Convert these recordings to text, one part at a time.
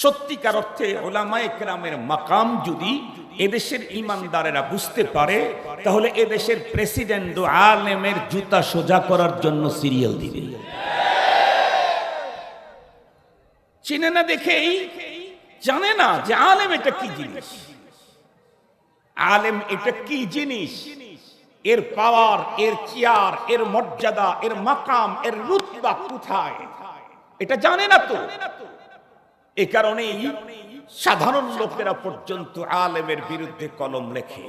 সত্যিকার অর্থে ওলামা একরামের মাকাম যদি এদেশের ইমানদারেরা বুঝতে পারে, তাহলে এদেশের প্রেসিডেন্ট আলেমের জুতা সোজা করার জন্য সিরিয়াল দিবে। চিনে না দেখেই জানে না যে আলেম এটা কি জিনিস। আলেম এটা কি জিনিস? এর পাওয়ার, এর চেয়ার, এর মর্যাদা, এর মাকাম, এর রুতবা কোথায়? এটা জানে না তো। এ কারণেই সাধারণ লোকেরা পর্যন্ত আলেমের বিরুদ্ধে কলম লেখে।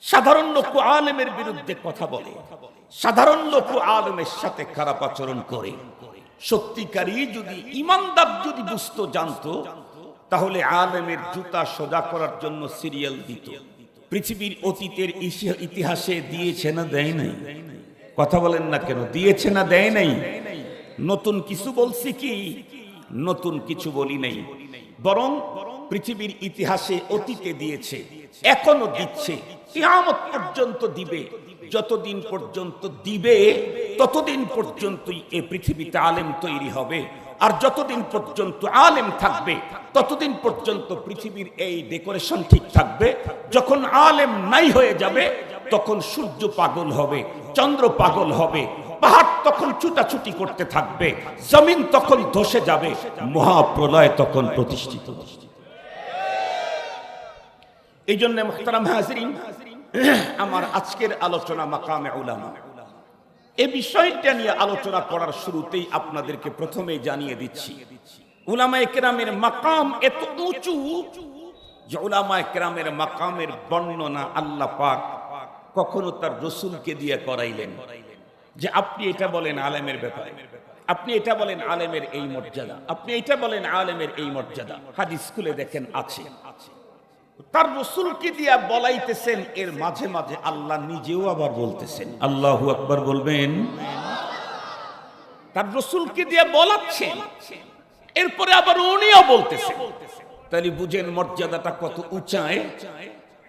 সাধারণ লোক আলেমের বিরুদ্ধে কথা বলে। সাধারণ লোক আলেমের সাথে খারাপ আচরণ করে। সত্যিকারী যদি ইমানদার যদি বুঝতো, জানতো, তাহলে আলেমের জুতা সোজা করার জন্য সিরিয়াল দিত। পৃথিবীর অতীতের ইতিহাসে দিয়েছে না দেয় নাই? কথা বলেন না কেন? দিয়েছে না দেয় নাই? নতুন কিছু বলছি কি? নতুন কিছু বলি নাই, বরং পৃথিবীর ইতিহাসে অতীতে দিয়েছে, এখনও দিচ্ছে, কিয়ামত পর্যন্ত দিবে, যতদিন পর্যন্ত দিবে, ততদিন পর্যন্তই এ পৃথিবীতে আলেম তৈরি হবে, আর যতদিন পর্যন্ত আলেম থাকবে, ততদিন পর্যন্ত পৃথিবীর এই ডেকোরেশন ঠিক থাকবে, যখন আলেম নাই হয়ে যাবে, তখন সূর্য পাগল হবে, চন্দ্র পাগল হবে তখন ছুটাছুটি করতে থাকবে। জমিন তখন ধসে যাবে। মহাপ্রলয় তখন প্রতিষ্ঠিত। এই জন্য আমার আজকের আলোচনা মাকামে উলামা। এ বিষয়টা নিয়ে আলোচনা করার শুরুতেই আপনাদেরকে প্রথমে জানিয়ে দিচ্ছি। উলামা একরামের মাকাম এত উঁচু যে উলামা একরামের মাকামের বর্ণনা আল্লাহ পাক কখনো তার রসুলকে দিয়ে করাইলেন। যে আপনি এটা বলেন আলেমের ব্যাপারে। আপনি এটা বলেন আলেমের এই মর্যাদা। আপনি এটা বলেন আলেমের এই মর্যাদা। হাদিস স্কুলে দেখেন আছে। তার রসুলকে দিয়া বলাইতেছেন, এর মাঝে মাঝে আল্লাহ নিজেও আবার বলতেছেন। আল্লাহু আকবার বলবেন। তার রসুলকে দিয়া বলাচ্ছেন, এরপরে আবার উনিও বলতেছেন। তাহলে বুঝেন মর্যাদাটা কত উঁচায়।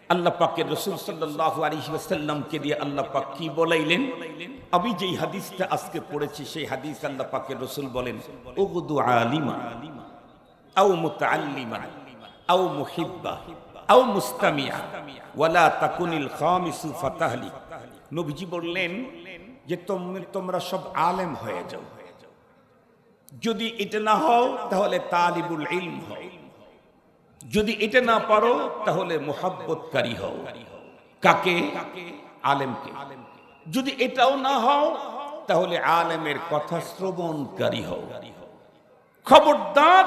আল্লাহ পাকের রসুল সাল্লাল্লাহু আলাইহি ওয়াসাল্লামকে দিয়ে আল্লাহ পাক কি বলাইলেন? আমি যেই হাদিসটা আজকে পড়েছি, সেই হাদিস আল্লাহ পাকের রসুল বলেন, উগদু আলিমা, আও মুতাআল্লিমা, আও মুহিব্বা, আও মুস্তামিয়া, ওয়ালা তাকুনিল খামিসু ফাতাহলি নবীজি বললেন যে, তোম- তোমরা সব আলেম হয়ে যাও। যদি এটা না হও, তাহলে তালিবুল ইলম হও। যদি এটা না পারো, তাহলে মোহাব্বতকারী হও। কাকে? আলেমকে। যদি এটাও না হও, তাহলে আলেমের কথা শ্রবণকারী হও। খবরদার,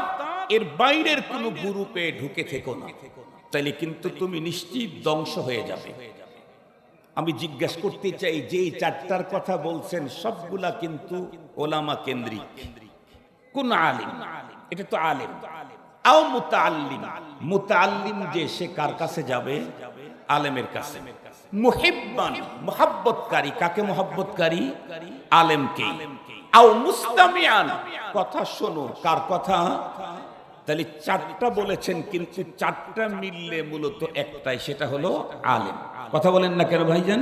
এর বাইরের কোনো গ্রুপে ঢুকে থেকো না। তাইলে কিন্তু তুমি নিশ্চিত ধ্বংস হয়ে যাবে। আমি জিজ্ঞাসা করতে চাই যে চারটার কথা বলছেন, সবগুলা কিন্তু ওলামা কেন্দ্রিক। কোন আলিম? এটা তো আলিম। কার কাছে যাবে? আলেমের কাছে। মুহিব্বান কাকে কথা শোনো, কার কথা? তাহলে চারটা বলেছেন, কিন্তু চারটা মিললে মূলত একটাই, সেটা হলো আলেম। কথা বলেন না কেন ভাইজান?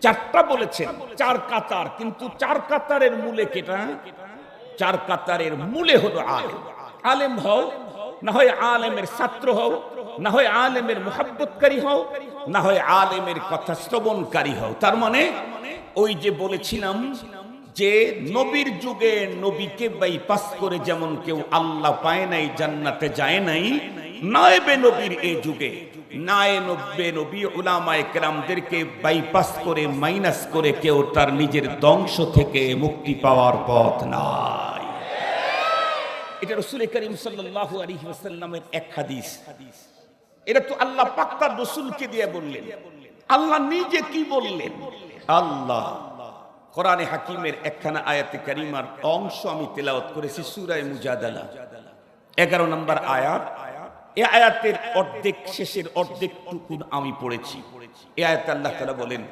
চারটা বলেছেন, চার কাতার। কিন্তু চার কাতারের মূলে কেটা? চার কাতারের মূলে হলো আলেম। আলেম হও না হয় আলেমের ছাত্র হও, না হয় আলেমের মোহাব্বতকারী হও, না হয় আলেমের কথা শ্রবণকারী হও। তার মানে ওই যে বলেছিলাম যে নবীর যুগে নবীকে বাইপাস করে যেমন কেউ আল্লাহ পায় নাই, জান্নাতে যায় নাই নায়েবে নবীর এই যুগে, নায়ে নব্বে নবী উলামায়ে কেরামদেরকে বাইপাস করে মাইনাস করে কেউ তার নিজের দংশ থেকে মুক্তি পাওয়ার পথ নাই। এটা রসুল করিম সাল্লাল্লাহু আলাইহি ওয়াসাল্লামের এক হাদিস। এটা তো আল্লাহ পাক তার রসুলকে দিয়ে বললেন। আল্লাহ নিজে কি বললেন? আল্লাহ। কোরআনে হাকিমের একখানা আয়াতে কারিমার অংশ আমি তেলাওয়াত করেছি, সুরায় মুজাদালা। 11 নম্বর আয়াত। এ আয়াতের অর্ধেক শেষের অর্ধেক টুকুন আমি পড়েছি। এই আয়াতে আল্লাহ তাআলা বলেন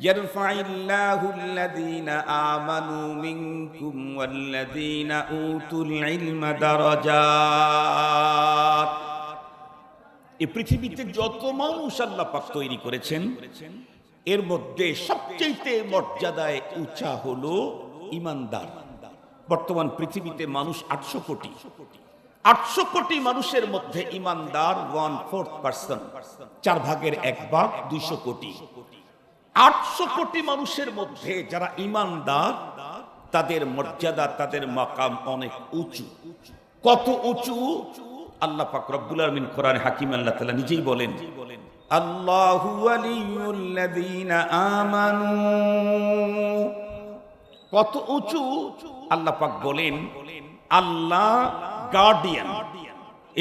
يرفع الله الذين آمنوا منكم والذين أوتوا العلم درجات এই পৃথিবীতে যত মানুষ আল্লাহ পাক তৈরি করেছেন এর মধ্যে সবচেয়ে মর্যাদায় উঁচা হলো ইমানদার বর্তমান পৃথিবীতে মানুষ আটশো কোটি আটশো কোটি মানুষের মধ্যে ইমানদার ওয়ান ফোর্থ পার্সন চার ভাগের এক ভাগ দুইশো কোটি আটশো কোটি মানুষের মধ্যে যারা ইমানদার, তাদের মর্যাদা, তাদের মাকাম অনেক উঁচু। কত উঁচু? আল্লাহ পাক রব্বুল আলামিন কোরআন হাকিম আল্লাহ তালা নিজেই বলেন, আল্লাহু ওয়ালিয়ুল্লাযীনা আমানু। কত উঁচু? আল্লাহ পাক বলেন, আল্লাহ গার্ডিয়ান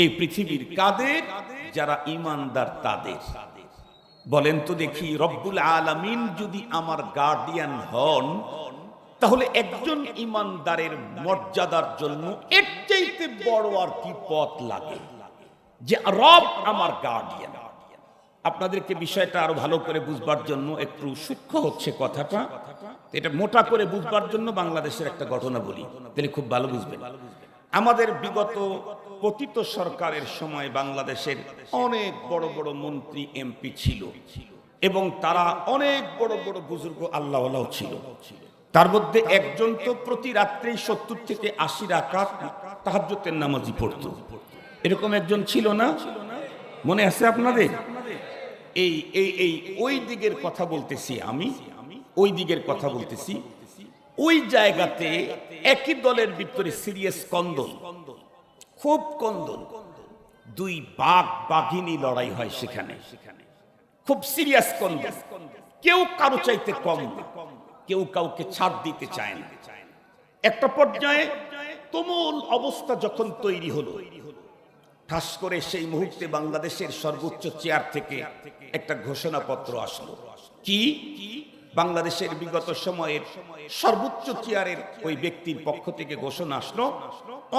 এই পৃথিবীর কাদের? যারা ইমানদার তাদের। বলেন তো দেখি, রব্বুল আলামিন যদি আমার গার্ডিয়ান হন, তাহলে একজন ইমানদারের মর্যাদার জন্য এর চাইতে বড় আর কি পথ লাগে? যে রব আমার গার্ডিয়ান আপনাদেরকে বিষয়টা আরও ভালো করে বুঝবার জন্য একটু সূক্ষ্ম হচ্ছে কথাটা। এটা মোটা করে বুঝবার জন্য বাংলাদেশের একটা ঘটনা বলি, তাহলে খুব ভালো বুঝবেন। আমাদের বিগত পতিত সরকারের সময় বাংলাদেশের অনেক বড় বড় মন্ত্রী এমপি ছিল এবং তারা অনেক বড় বড় বুজুর্গ আল্লাহ ছিল। তার মধ্যে একজন তো প্রতি রাত্রে সত্তর থেকে আশি রাকাত তাহাজ্জতের নামাজি পড়তো। এরকম একজন ছিল না? মনে আছে আপনাদের? এই এই এই, ওই দিকের কথা বলতেছি আমি, ওই দিকের কথা বলতেছি। ওই জায়গাতে একই দলের ভিতরে সিরিয়াস কন্দল। খুব কন্দল দুই বাঘ বাঘিনী লড়াই হয় সেখানে। খুব সিরিয়াস কন্দল কেউ কারও চাইতে কম কেউ কাউকে ছাড় দিতে চায় না। একটা পর্যায়ে তুমুল অবস্থা যখন তৈরি হলো, ঠাস করে সেই মুহূর্তে বাংলাদেশের সর্বোচ্চ চেয়ার থেকে একটা ঘোষণাপত্র আসলো। কি? বাংলাদেশের বিগত সময়ের সর্বোচ্চ চেয়ারের ওই ব্যক্তির পক্ষ থেকে ঘোষণা আসলো,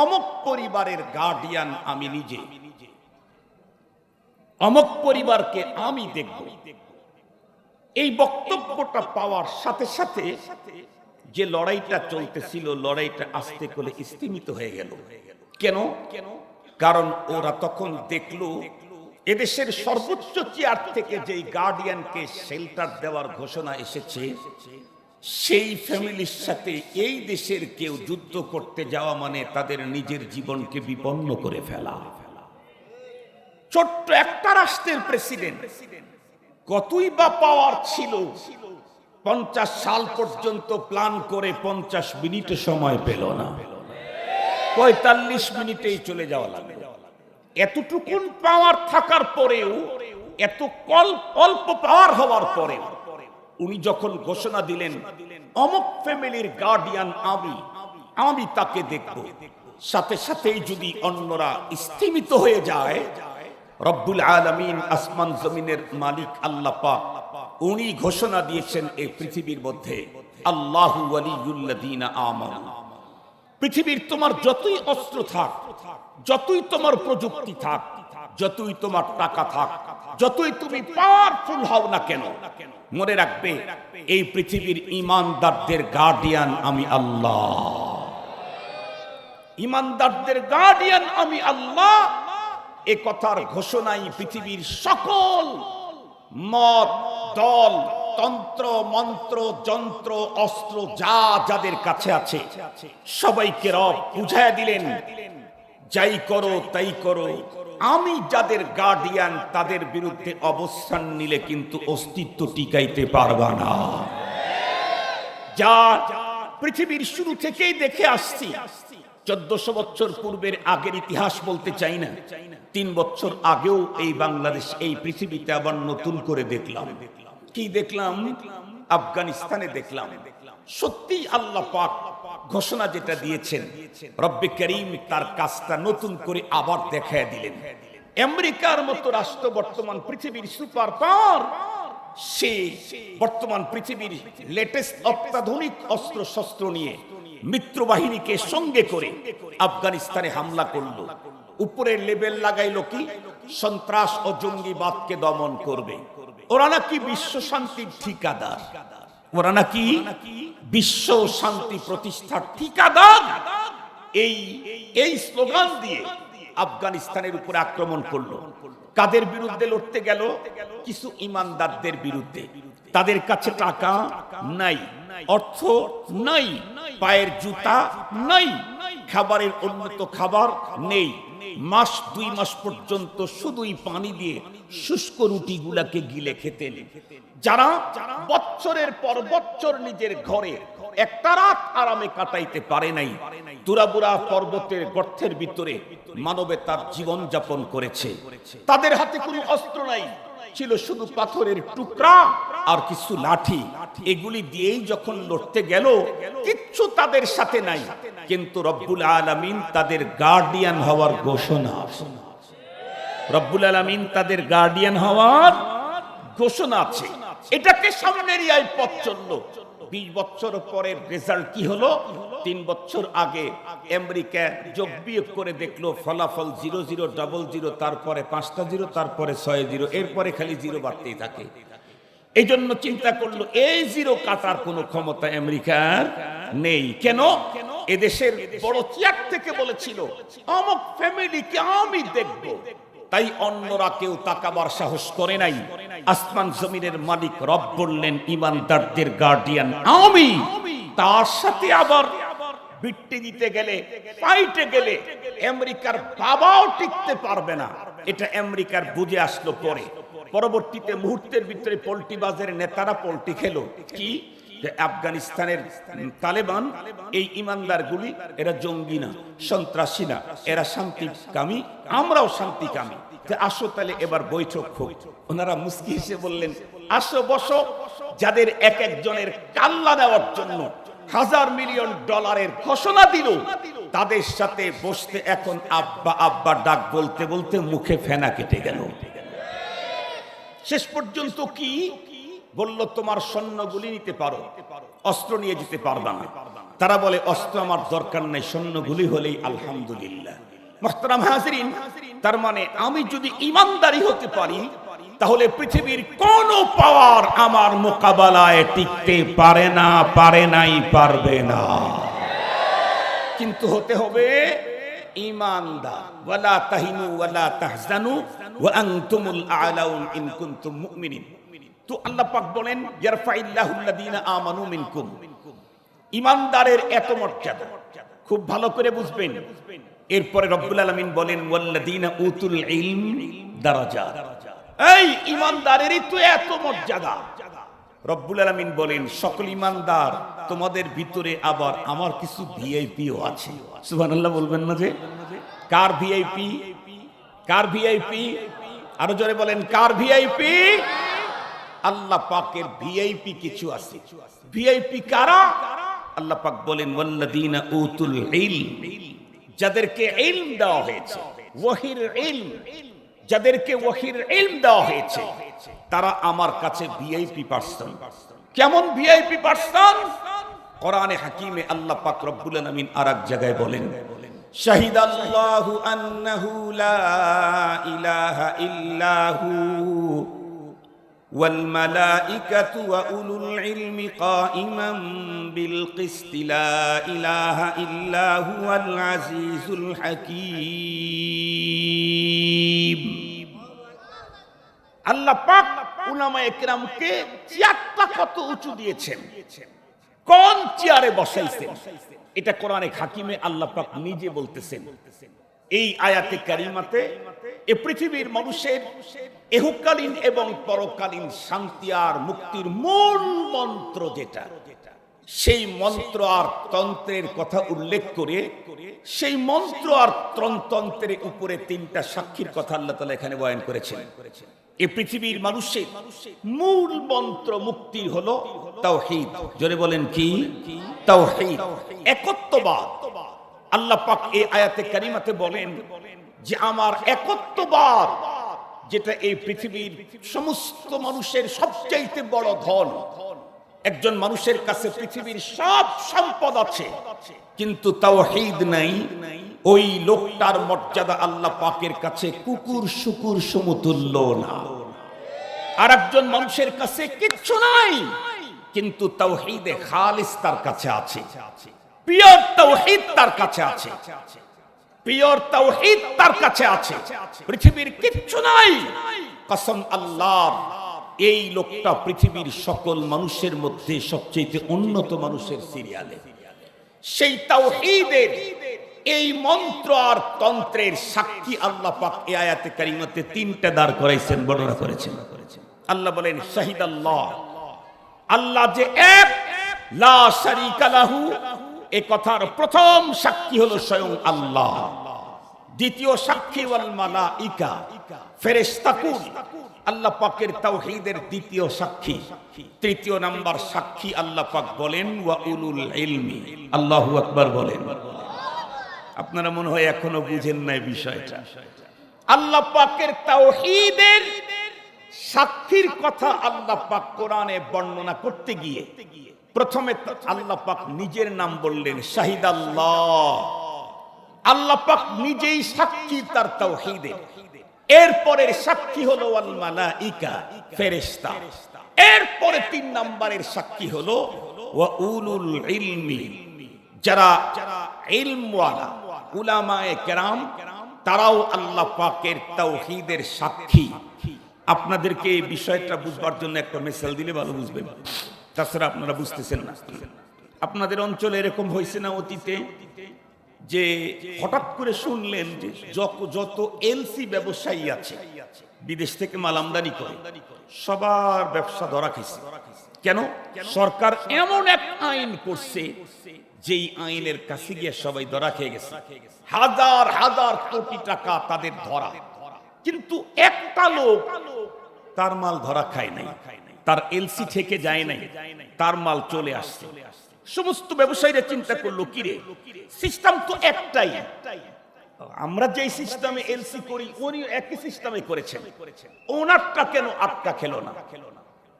অমক পরিবারের গার্ডিয়ান আমি নিজে। অমক পরিবারকে আমি দেখব। এই বক্তব্যটা পাওয়ার সাথে সাথে যে লড়াইটা চলতেছিল, লড়াইটা আস্তে করে স্তীমিত হয়ে গেল। কেন কেন? কারণ ওরা তখন দেখল এদেশের সর্বোচ্চ চেয়ার থেকে যেই গার্ডিয়ানকে শেল্টার দেওয়ার ঘোষণা এসেছে, সেই ফ্যামিলির সাথে এই দেশের কেউ যুদ্ধ করতে যাওয়া মানে তাদের নিজের জীবনকে বিপন্ন করে ফেলা। ছোট্ট একটা রাষ্ট্রের প্রেসিডেন্ট কতই বা পাওয়ার ছিল, পঞ্চাশ সাল পর্যন্ত প্ল্যান করে পঞ্চাশ মিনিটে সময় পেল না। পঁয়তাল্লিশ মিনিটেই চলে যাওয়া লাগবে এতটুকুন পাওয়ার থাকার পরেও, এত অল্প পাওয়ার হওয়ার পরেও, উনি যখন ঘোষণা দিলেন, অমক ফ্যামিলির গার্ডিয়ান আমি আমি তাকে দেখব। সাথে সাথেই যদি অন্যরা স্থিমিত হয়ে যায়, রব্বুল আলমিন আসমান জমিনের মালিক আল্লাহ পাক, উনি ঘোষণা দিয়েছেন এই পৃথিবীর মধ্যে, আল্লাহু ওয়ালিউল্লাযীনা আমানু। পৃথিবীর তোমার যতই অস্ত্র থাক, যতই তোমার প্রযুক্তি থাক, যতই তোমার টাকা থাক, যতই তুমি পাওয়ারফুল হও না কেন, মনে রাখবে, এই পৃথিবীর ইমানদারদের গার্ডিয়ান আমি আল্লাহ। ইমানদারদের গার্ডিয়ান আমি আল্লাহ। এ কথার ঘোষণাই পৃথিবীর সকল মত, দল তন্ত্র, মন্ত্র, যন্ত্র, অস্ত্র, যা যাদের কাছে আছে, সবাইকে রব বুঝায় দিলেন। যাই করো, তাই করো। আমি যাদের গার্ডিয়ান তাদের বিরুদ্ধে অবস্থান নিলে কিন্তু অস্তিত্ব টিকাইতে পারবা না। যা পৃথিবীর শুরু থেকেই দেখে আসছি, চোদ্দশো বছর পূর্বের আগের ইতিহাস বলতে চাই না। তিন বছর আগেও এই বাংলাদেশ, এই পৃথিবীতে আবার নতুন করে দেখলাম। কি দেখলাম? আফগানিস্তানে দেখলাম। সত্যি আল্লাহ পাক ঘোষণা যেটা দিয়েছেন, রব্বে করিম তার কাজটা নতুন করে আবার দেখায় দিলেন। আমেরিকার মতো রাষ্ট্র বর্তমান পৃথিবীর সুপার পাওয়ার, সে বর্তমান পৃথিবীর লেটেস্ট অত্যাধুনিক অস্ত্র শস্ত্র নিয়ে মিত্র বাহিনীকে সঙ্গে করে আফগানিস্তানে হামলা করল। উপরের লেবেল লাগাইলো কি? সন্ত্রাস ও জঙ্গিবাদকে দমন করবে। ওরা নাকি বিশ্ব শান্তির ঠিকাদার। ওরা নাকি বিশ্ব শান্তি প্রতিষ্ঠার ঠিকাদার। এই এই স্লোগান দিয়ে আফগানিস্তানের উপরে আক্রমণ করল। কাদের বিরুদ্ধে লড়তে গেল? কিছু ইমানদারদের বিরুদ্ধে। তাদের কাছে টাকা নাই, অর্থ নাই, পায়ের জুতা নাই, খাবারের উন্নত খাবার নেই। মাস, দুই মাস পর্যন্ত শুধুই পানি দিয়ে শুষ্ক রুটিগুলাকে গিলে খেতেন যারা বছরের পর বছর নিজের ঘরে একটা রাত আরামে কাটাইতে পারে নাই, তুরাবুরা পর্বতের গর্তের ভিতরে মানবে তার জীবন যাপন করেছে। তাদের হাতে কোনো অস্ত্র নাই, ছিল শুধু পাথরের টুকরা আর কিছু লাঠি। এগুলি দিয়েই যখন লড়তে গেল, কিচ্ছু তাদের সাথে নাই, কিন্তু রব্বুল আলামিন তাদের গার্ডিয়ান হওয়ার ঘোষণা। রব্বুল আলামিন তাদের গার্ডিয়ান হওয়ার ঘোষণা আছে। এটাকে সামনের পথ চলল। বিশ বছর পরের রেজাল্ট কি হলো? তিন বছর আগে আমেরিকা যোগ বিয়োগ করে দেখল, ফলাফল জিরো জিরো ডাবল জিরো, তারপরে পাঁচটা জিরো, তারপরে ছয় জিরো, এরপরে খালি জিরো বাড়তেই থাকে। এই জন্য চিন্তা করল, এই জিরো কাটার কোনো ক্ষমতা আমেরিকার নেই। কেন? এদেশের বড় চেয়ার থেকে বলেছিল, অমুক ফ্যামিলিকে আমি দেখব। তাই অন্যরা কেউ তাকাবার সাহস করে নাই। আসমান জমিনের মালিক রব বললেন, ইমানদারদের গার্ডিয়ান আমি। তার সাথে আবার বিট্টি দিতে গেলে ফাইটে গেলে আমেরিকার বাবাও টিকতে পারবে না। এটা আমেরিকার বুঝে আসলো পরে। পরবর্তীতে মুহূর্তের ভিতরে পোল্ট্রি বাজারের নেতারা পোল্ট্রি খেলো। কি? আফগানিস্তানের তালেবান, এই ইমানদারগুলি, এরা জঙ্গি না, সন্ত্রাসী না, এরা শান্তিকামী, আমরাও শান্তিকামী। যে আসো তাহলে এবার বৈঠক হোক। ওনারা মুস্কি এসে বললেন, আসো, বসো। যাদের এক একজনের কাল্লা দেওয়ার জন্য হাজার মিলিয়ন ডলারের ঘোষণা দিল, তাদের সাথে বসতে এখন আব্বা আব্বা ডাক বলতে বলতে মুখে ফেনা কেটে গেল। শেষ পর্যন্ত কি বলল, তোমার সৈন্যগুলি নিতে পারো, অস্ত্র নিয়ে যেতে পারবা না। তারা বলে, অস্ত্র আমার দরকার নেই সৈন্যগুলি হলেই আলহামদুলিল্লাহ। মোহতারাম হাজরিন, তার মানে আমি যদি ইমানদারি হতে পারি, তাহলে পৃথিবীর কোন পাওয়ার আমার মোকাবেলায় টিকতে পারে না, পারে নাই, পারবে না। কিন্তু হতে হবে ইমানদার। ওয়ালা তাহিনু ওয়ালা তাহজানু, ওয়া আনতুমুল আলাউন ইন কুনতুম মুমিনিন। তো আল্লাহ পাক বলেন আমানু মিনকুম। ইমানদারের এত মর্যাদা। খুব ভালো করে বুঝবেন। এরপরে রব্বুল আলামিন বলেন, ওয়াল্লাযীনা উতুল ইলম দারাজাত এই ইমানদারেরই তো এত মর্যাদা। রব্বুল আলামিন বলেন, সকল ইমানদার তোমাদের ভিতরে আবার আমার কিছু ভিআইপিও আছে। সুবহানাল্লাহ বলবেন না যে? কার ভিআইপি? কার ভিআইপি? আরও জোরে বলেন, কার ভিআইপি? আল্লাহ পাকের ভিআইপি কিছু আছে। ভিআইপি কারা? আল্লাহ পাক বলেন, ওয়াল্লাযীনা উতুল ইলম যাদেরকে ইলম দেওয়া হয়েছে। ওয়াহির ইলম, যাদেরকে ওয়াহির ইলম দেওয়া হয়েছে। তারা আমার কাছে ভিআইপি পার্সন। কেমন ভিআইপি পার্সন? কোরআনে হাকিমে আল্লাহ পাক রব্বুল আলামিন আরেক জায়গায় বলেন শাহিদ আল্লাহু আন্নাহু লা ইলাহা ইল্লাহু والملائكة وأولو العلم قائما بالقسط لا إله إلا هو العزيز الحكيم আল্লাহ পাক উলামা একরামকে চেয়ারটা কত উঁচু দিয়েছেন কোন চেয়ারে বসাইছেন এটা কোরআনে হাকিমে আল্লাহ পাক নিজে বলতেছেন এই আয়াতে কারিমাতে এ পৃথিবীর মানুষের এহকালীন এবং পরকালীন শান্তি আর মুক্তির মূল মন্ত্র যেটা, সেই মন্ত্র আর তন্ত্রের কথা উল্লেখ করে, সেই মন্ত্র আর তন্ত্রের উপরে তিনটা সাক্ষীর কথা আল্লাহ তালা এখানে বয়ান করেছেন। এ পৃথিবীর মানুষের মূল মন্ত্র মুক্তি হলো তাওহীদ। জোরে বলেন কি? তাওহীদ। একত্ববাদ। আল্লাহ পাক এই আয়াতে কারিমাতে বলেন যে আমার একত্ববাদ, যেটা এই পৃথিবীর সমস্ত মানুষের সবচাইতে বড় ধন, একজন মানুষের কাছে পৃথিবীর সব সম্পদ আছে, কিন্তু তাওহীদ নাই। ওই লোকটার মর্যাদা আল্লাহ পাকের কাছে কুকুর, শুকুর, সমতুল্য না। আর একজন মানুষের কাছে কিচ্ছু নাই, কিন্তু তাওহীদে খালিস তার কাছে আছে। পিওর তাওহীদ তার কাছে আছে। পিওর তাওহীদ তার কাছে আছে। পৃথিবীর কিচ্ছু নাই। কসম আল্লাহ, এই লোকটা পৃথিবীর সকল মানুষের মধ্যে সবচেয়ে উন্নত মানুষের সিরিয়ালে সেই তাওহীদের এই মন্ত্র আর তন্ত্রের সাক্ষী আল্লাহ পাক এ আয়াতে কারিমাতে তিনটা দাঁড় করাইছেন, বর্ণনা করেছেন। আল্লাহ বলেন, শাহিদ আল্লাহ আল্লাহ যে এক, লা শারিকা লাহু এ কথার প্রথম সাক্ষী হলো স্বয়ং আল্লাহ। দ্বিতীয় সাক্ষী ওয়াল মালাইকা। ফেরেশতাকুন আল্লাহ পাকের তাওহীদের দ্বিতীয় সাক্ষী। তৃতীয় নাম্বার সাক্ষী আল্লাহ পাক বলেন, ওয়া উলুল ইলমি। আল্লাহু আকবার বলেন। আপনারা মনে হয় এখনও বুঝেন নাই বিষয়টা। আল্লাহ পাকের তাওহীদের সাক্ষীর কথা আল্লাহ পাক কোরআনে বর্ণনা করতে গিয়ে প্রথমে আল্লাহ পাক নিজের নাম বললেন শাহিদ আল্লাহ। আল্লাহ পাক নিজেই সাক্ষী তার তাওহীদের এরপরের সাক্ষী হলো আল মালাইকা, ফেরেশতা। এরপরে তিন নাম্বারের সাক্ষী হলো ইলমি। যারা ইলমওয়ালা, উলামায়ে কেরাম, তারাও আল্লাহ পাকের তাওহীদের সাক্ষী। আপনাদেরকে এই বিষয়টা বুঝবার জন্য একটা মেসেল দিলে ভালো বুঝবেন। তাছাড়া আপনারা বুঝতেছেন না। আপনাদের অঞ্চলে এরকম হয়েছে না অতীতে? যে হঠাৎ করে শুনলেন যে যত- এলসি ব্যবসায়ী আছে, বিদেশ থেকে মাল আমদানি করে, সবার ব্যবসা ধরা খেয়েছে কেন? সরকার এমন এক আইন করছে, যেই আইনের কাছে গিয়ে সবাই ধরা খেয়ে গেছে। হাজার হাজার কোটি টাকা তাদের ধরা। কিন্তু একটা লোক তার মাল ধরা খায় নাই। তার এলসি থেকে যায় নাই, তার মাল চলে আসছে। সমস্ত ব্যবসায়ীরা চিন্তা করল কিরে সিস্টেম তো একটাই। আমরা যেই সিস্টেমে এলসি করি, উনি একই সিস্টেমে করেছেন। ওনারটা কেন আটকা খেলো না?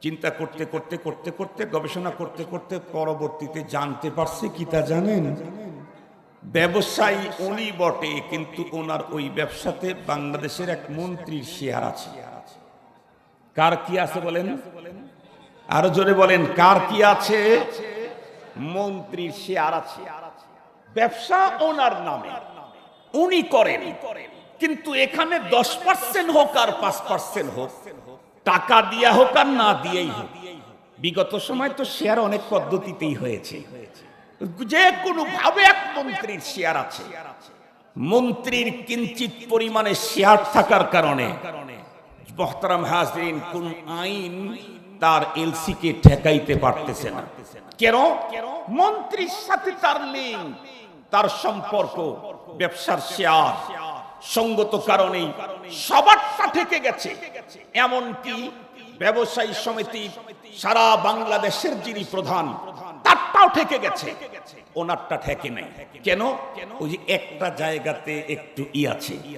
চিন্তা করতে করতে করতে করতে, গবেষণা করতে করতে পরবর্তীতে জানতে পারছে কি তা জানেন? ব্যবসায়ী উনি বটে, কিন্তু ওনার ওই ব্যবসাতে বাংলাদেশের এক মন্ত্রীর শেয়ার আছে। কার কি আছে বলেন? আরও জোরে বলেন, কার কি আছে? মন্ত্রীর শেয়ার আছে। ব্যবসা ওনার নামে। উনি করেন। কিন্তু এখানে দশ পার্সেন্ট হোক আর পাঁচ পার্সেন্ট হোক, টাকা দিয়া হোক আর না দিয়েই হোক, বিগত সময় তো শেয়ার অনেক পদ্ধতিতেই হয়েছে। যে কোনো ভাবে এক মন্ত্রীর শেয়ার আছে। মন্ত্রীর কিঞ্চিত পরিমাণে শেয়ার থাকার কারণে, মহতারাম হাজরিন, কোন আইন তার এলসি কে ঠেকাইতে পারতেছে না। কেন? মন্ত্রীর সাথে তার লিঙ্ক, তার সম্পর্ক, ব্যবসার শেয়ার, সঙ্গত কারণেই সবারটা ঠেকে গেছে। এমনকি ব্যবসায়ী সমিতি সারা বাংলাদেশের যিনি প্রধান, তারটাও ঠেকে গেছে। ওনারটা ঠেকে নাই। কেন? ওই যে একটা জায়গাতে একটু ই আছে।